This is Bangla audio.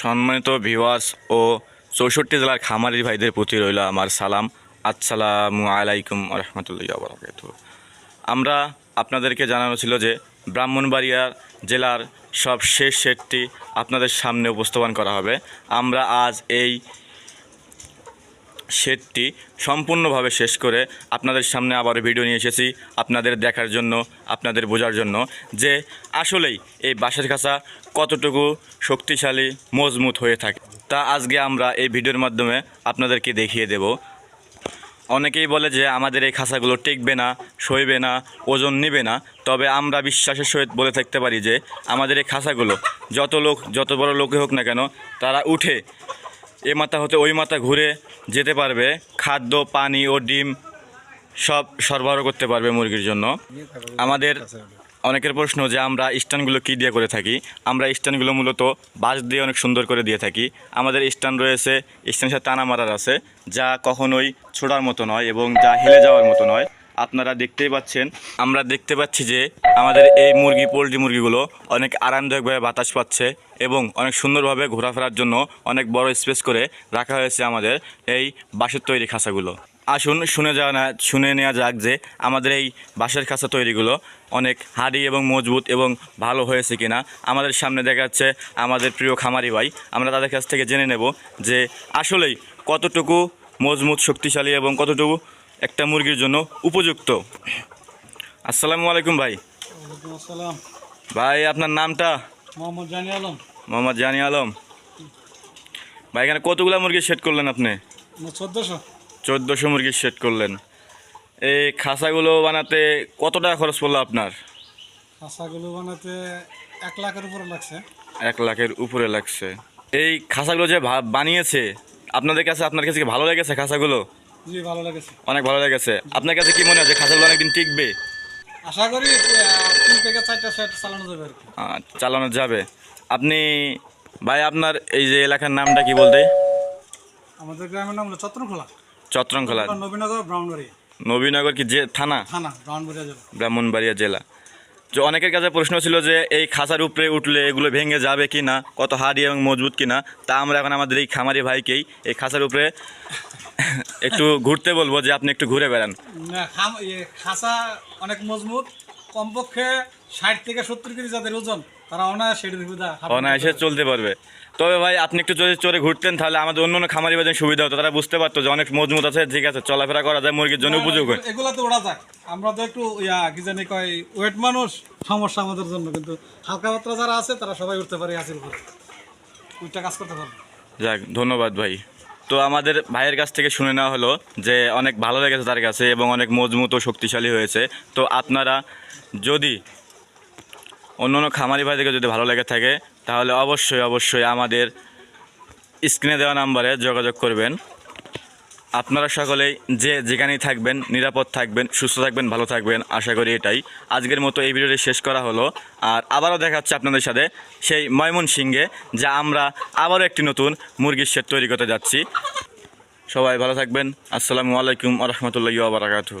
সম্মানিত ভিওয়ার্স ও চৌষট্টি জেলার খামারি ভাইদের প্রতি রইল আমার সালাম। আসসালামু আলাইকুম রহমতুল্লাহ বরকাত আমরা আপনাদেরকে জানানো ছিল যে ব্রাহ্মণবাড়িয়া জেলার সব শেষ সেটটি আপনাদের সামনে উপস্থাপন করা হবে। আমরা আজ এই সেটটি সম্পূর্ণভাবে শেষ করে আপনাদের সামনে আবারও ভিডিও নিয়ে এসেছি আপনাদের দেখার জন্য, আপনাদের বোঝার জন্য যে আসলেই এই বাঁশের খাঁচা কতটুকু শক্তিশালী, মজবুত হয়ে থাকে। তা আজকে আমরা এই ভিডিওর মাধ্যমে আপনাদেরকে দেখিয়ে দেব। অনেকেই বলে যে আমাদের এই খাঁচাগুলো টিকবে না, সইবে না, ওজন নেবে না, তবে আমরা বিশ্বাসের সহিত বলে থাকতে পারি যে আমাদের এই খাঁচাগুলো যত লোক, যত বড় লোকে হোক না কেন, তারা উঠে এ মাথা হতে ওই মাথা ঘুরে যেতে পারবে, খাদ্য, পানি ও ডিম সব সরবরাহ করতে পারবে মুরগির জন্য। আমাদের অনেকের প্রশ্ন যে আমরা স্ট্যান্ডগুলো কী দিয়ে করে থাকি? আমরা স্ট্যান্ডগুলো মূলত বাঁশ দিয়ে অনেক সুন্দর করে দিয়ে থাকি। আমাদের স্ট্যান্ড রয়েছে স্ট্যান্ডের সাথে টানা মারার আছে, যা কখনোই ছোড়ার মতো নয় এবং যা হেলে যাওয়ার মতো নয়। আপনারা দেখতেই পাচ্ছেন। আমরা দেখতে পাচ্ছি যে আমাদের এই মুরগি, পোলট্রি মুরগিগুলো অনেক আরামদায়কভাবে বাতাস পাচ্ছে এবং অনেক সুন্দরভাবে ঘোরাফেরার জন্য অনেক বড় স্পেস করে রাখা হয়েছে আমাদের এই বাঁশের তৈরি খাঁচাগুলো। আসুন শুনে যাওয়া না, শুনে নেওয়া যাক যে আমাদের এই বাঁশের খাঁচা তৈরিগুলো অনেক হাড়ি এবং মজবুত এবং ভালো হয়েছে কিনা। আমাদের সামনে দেখা যাচ্ছে আমাদের প্রিয় খামারি ভাই। আমরা তাদের কাছ থেকে জেনে নেব যে আসলেই কতটুকু মজবুত, শক্তিশালী এবং কতটুকু একটা মুরগির জন্য উপযুক্ত। আসসালামু আলাইকুম ভাই। ভাই আপনার নামটা? মোহাম্মদ জানি আলম। মোহাম্মদ জানি আলম। ভাই এখানে কতগুলো মুরগি সেট করলেন আপনি? চোদ্দোশো। চোদ্দোশো মুরগির সেট করলেন। এই খাসাগুলো বানাতে কত টাকা খরচ পড়ল আপনার? খাঁচাগুলো বানাতে এক লাখের উপরে লাগছে। এক লাখের উপরে লাগছে। এই খাসাগুলো যে বানিয়েছে আপনাদের কাছে আপনার কাছে কি ভালো লেগেছে খাঁচাগুলো জি ভালো লেগেছে। অনেক ভালো লেগেছে। আপনার কাছে কি মনে হয় যে খাঁচাগুলো অনেকদিন টিকবে? আশা করি তিন থেকে চারটা সেট চালানো যাবে আর কি। চালানো যাবে। আপনি ভাই আপনার এই যে এলাকার নামটা কি বলতে? আমাদের গ্রামের নাম হলো চত্রখোলা। চত্রংখোলা। নবীনগর ব্রাহ্মণবাড়িয়া। নবীনগর কি যে থানা? থানা ব্রাহ্মণবাড়িয়া জেলা। ব্রাহ্মণবাড়িয়া জেলা। তো অনেকের কাছে প্রশ্ন ছিল যে এই খাঁচার উপরে উঠলে এগুলো ভেঙে যাবে কি না কত হাড়ি এবং মজবুত কি না তা আমরা এখন আমাদের এই খামারি ভাইকেই এই খাঁচার উপরে একটু ঘুরতে বলব যে আপনি একটু ঘুরে বেড়ান। খাঁচা অনেক মজবুত কমপক্ষে ষাট থেকে সত্তর কেজি যাদের ওজন তারা অনায়াসে অনায়াসে চলতে পারবে। তবে ভাই আপনি একটু যদি চড়ে ঘুরতেন তাহলে আমাদের অন্য অন্য খামারি বাজার সুবিধা হতো তারা বুঝতে পারতো যে অনেক মজবুত আছে ঠিক আছে চলাফেরা করা যায় মুরগির জন্য উপযোগ। এগুলো তো ওরা যায়। আমরা তো একটু, ইয়া, কি জানি কয়, ওয়েট মানুষ। সমস্যা আমাদের জন্য, কিন্তু হালকা মাত্রা যারা আছে, তারা সবাই উঠতে পারে আসিল করে ওইটা কাজ করতে পারবে। যাক, ধন্যবাদ ভাই। তো আমাদের ভাইয়ের কাছ থেকে শুনে নেওয়া হলো যে, অনেক ভালো লেগেছে তার কাছে এবং অনেক মজবুত ও শক্তিশালী হয়েছে। তো আপনারা যদি অন্য অন্য খামারি ভাইদেরকে যদি ভালো লেগে থাকে, তাহলে অবশ্যই অবশ্যই আমাদের স্ক্রিনে দেওয়া নাম্বারে যোগাযোগ করবেন। আপনারা সকলেই যে যেখানেই থাকবেন, নিরাপদ থাকবেন, সুস্থ থাকবেন, ভালো থাকবেন, আশা করি এটাই। আজকের মতো এই ভিডিওটি শেষ করা হলো। আর আবারও দেখা হচ্ছে আপনাদের সাথে সেই ময়মন সিংহে যা আমরা আবারও একটি নতুন মুরগির সেট তৈরি করতে যাচ্ছি। সবাই ভালো থাকবেন। আসসালামু আলাইকুম আ রহমতুল্লাহ বারাকাতু